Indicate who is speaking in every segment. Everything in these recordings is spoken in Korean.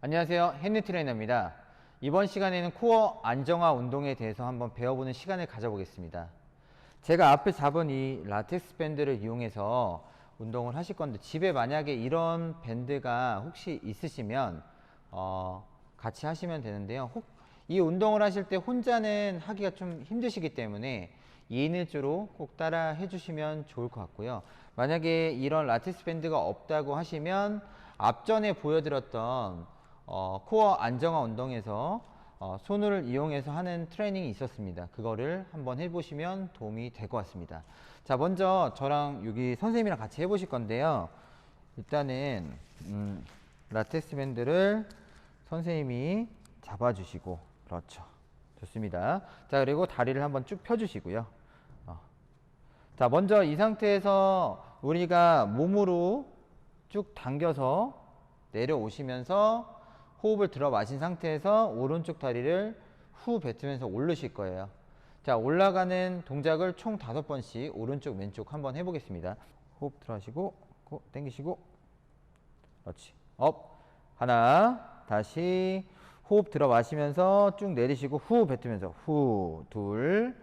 Speaker 1: 안녕하세요. 헨리 트레이너입니다. 이번 시간에는 코어 안정화 운동에 대해서 한번 배워보는 시간을 가져보겠습니다. 제가 앞에 잡은 이 라텍스 밴드를 이용해서 운동을 하실 건데 집에 만약에 이런 밴드가 혹시 있으시면 어, 같이 하시면 되는데요. 혹, 이 운동을 하실 때 혼자는 하기가 좀 힘드시기 때문에 2인 1조로 꼭 따라 해주시면 좋을 것 같고요. 만약에 이런 라텍스 밴드가 없다고 하시면 앞전에 보여드렸던 어, 코어 안정화 운동에서 어, 손을 이용해서 하는 트레이닝이 있었습니다. 그거를 한번 해보시면 도움이 될 것 같습니다. 자, 먼저 저랑 여기 선생님이랑 같이 해보실 건데요. 일단은 음, 라텍스 밴드를 선생님이 잡아주시고 그렇죠. 좋습니다. 자, 그리고 다리를 한번 쭉 펴주시고요. 어. 자, 먼저 이 상태에서 우리가 몸으로 쭉 당겨서 내려오시면서 호흡을 들어 마신 상태에서 오른쪽 다리를 후 뱉으면서 올르실 거예요. 자, 올라가는 동작을 총 다섯 번씩 오른쪽, 왼쪽 한번 해보겠습니다. 호흡 들어 하시고, 고, 당기시고, 그렇지. 업. 하나, 다시 호흡 들어 마시면서 쭉 내리시고, 후 뱉으면서, 후, 둘,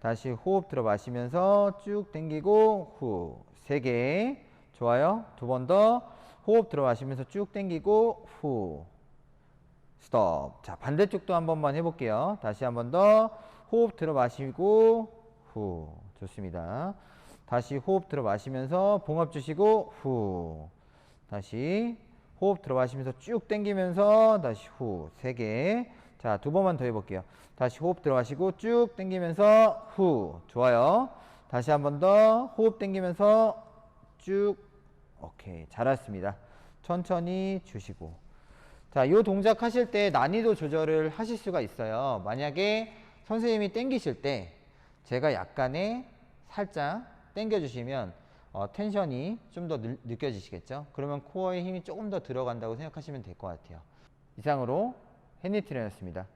Speaker 1: 다시 호흡 들어 마시면서 쭉 당기고, 후, 세 개. 좋아요. 두 번 더. 호흡 들어 마시면서 쭉 당기고, 후. 스톱. 자, 반대쪽도 한 번만 해볼게요. 다시 한 번 더. 호흡 들어 마시고, 후. 좋습니다. 다시 호흡 들어 마시면서 봉합 주시고, 후. 다시 호흡 들어 마시면서 쭉 당기면서, 다시 후. 세 개. 자, 두 번만 더 해볼게요. 다시 호흡 들어 마시고, 쭉 당기면서, 후. 좋아요. 다시 한 번 더. 호흡 당기면서, 쭉. 오케이. 잘했습니다. 천천히 주시고. 자, 요 동작 하실 때 난이도 조절을 하실 수가 있어요. 만약에 선생님이 땡기실 때 제가 약간의 살짝 땡겨 주시면 어, 텐션이 좀 더 느껴지시겠죠? 그러면 코어에 힘이 조금 더 들어간다고 생각하시면 될 것 같아요. 이상으로 헨리 트레이너였습니다.